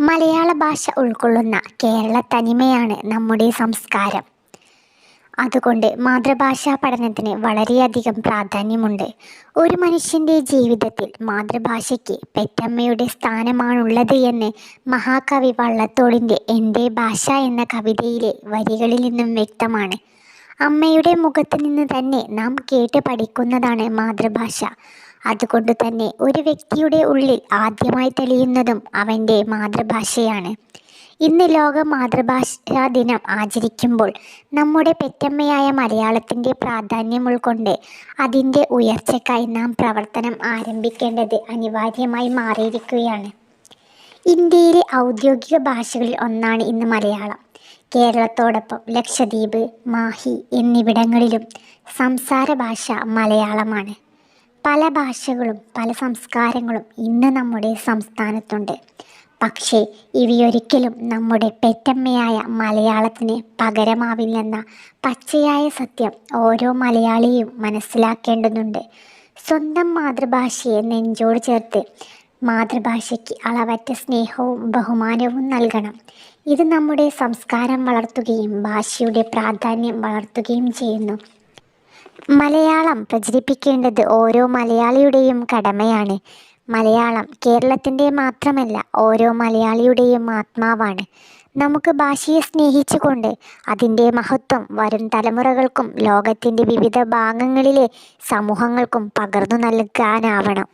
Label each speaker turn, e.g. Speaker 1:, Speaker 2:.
Speaker 1: മലയാള ഭാഷ ഉൾക്കൊള്ളുന്ന കേരള തനിമയാണ് നമ്മുടെ സംസ്കാരം. അതുകൊണ്ട് മാതൃഭാഷാ പഠനത്തിന് വളരെയധികം പ്രാധാന്യമുണ്ട്. ഒരു മനുഷ്യന്റെ ജീവിതത്തിൽ മാതൃഭാഷയ്ക്ക് പെറ്റമ്മയുടെ സ്ഥാനമാണുള്ളത് എന്ന് മഹാകവി വള്ളത്തോളിന്റെ എന്റെ ഭാഷ എന്ന കവിതയിലെ വരികളിൽ നിന്നും വ്യക്തമാണ്. അമ്മയുടെ മുഖത്ത് നിന്ന് തന്നെ നാം കേട്ട് പഠിക്കുന്നതാണ് മാതൃഭാഷ. അതുകൊണ്ട് തന്നെ ഒരു വ്യക്തിയുടെ ഉള്ളിൽ ആദ്യമായി തെളിയുന്നതും അവന്റെ മാതൃഭാഷയാണ്. ഇന്ന് ലോക മാതൃഭാഷാ ദിനം ആചരിക്കുമ്പോൾ നമ്മുടെ പെറ്റമ്മയായ മലയാളത്തിന്റെ പ്രാധാന്യം ഉൾക്കൊണ്ട് അതിന്റെ ഉയർച്ചയ്ക്കായി നാം പ്രവർത്തനം ആരംഭിക്കേണ്ടത് അനിവാര്യമായി മാറിയിരിക്കുകയാണ്. ഇന്ത്യയിലെ ഔദ്യോഗിക ഭാഷകളിൽ ഒന്നാണ് ഇന്ന് മലയാളം. കേരളത്തോടൊപ്പം ലക്ഷദ്വീപ് മാഹി എന്നിവിടങ്ങളിലും സംസാര ഭാഷ മലയാളമാണ്. പല ഭാഷകളും പല സംസ്കാരങ്ങളും ഇന്ന് നമ്മുടെ സംസ്ഥാനത്തുണ്ട്. പക്ഷേ ഇവയൊരിക്കലും നമ്മുടെ പെറ്റമ്മയായ മലയാളത്തിന് പകരമാവില്ലെന്ന പച്ചയായ സത്യം ഓരോ മലയാളിയും മനസ്സിലാക്കേണ്ടതുണ്ട്. സ്വന്തം മാതൃഭാഷയെ നെഞ്ചോട് ചേർത്ത് മാതൃഭാഷയ്ക്ക് അളവറ്റ സ്നേഹവും ബഹുമാനവും നൽകണം. ഇത് നമ്മുടെ സംസ്കാരം വളർത്തുകയും ഭാഷയുടെ പ്രാധാന്യം വളർത്തുകയും ചെയ്യുന്നു. മലയാളം പ്രചരിപ്പിക്കേണ്ടത് ഓരോ മലയാളിയുടെയും കടമയാണ്. മലയാളം കേരളത്തിന്റെ മാത്രമല്ല ഓരോ മലയാളിയുടെയും ആത്മാവാണ്. നമുക്ക് ഭാഷയെ സ്നേഹിച്ചുകൊണ്ട് അതിന്റെ മഹത്വം വരും തലമുറകൾക്കും ലോകത്തിന്റെ വിവിധ ഭാഗങ്ങളിലെ സമൂഹങ്ങൾക്കും പകർന്നു നൽകാനാവണം.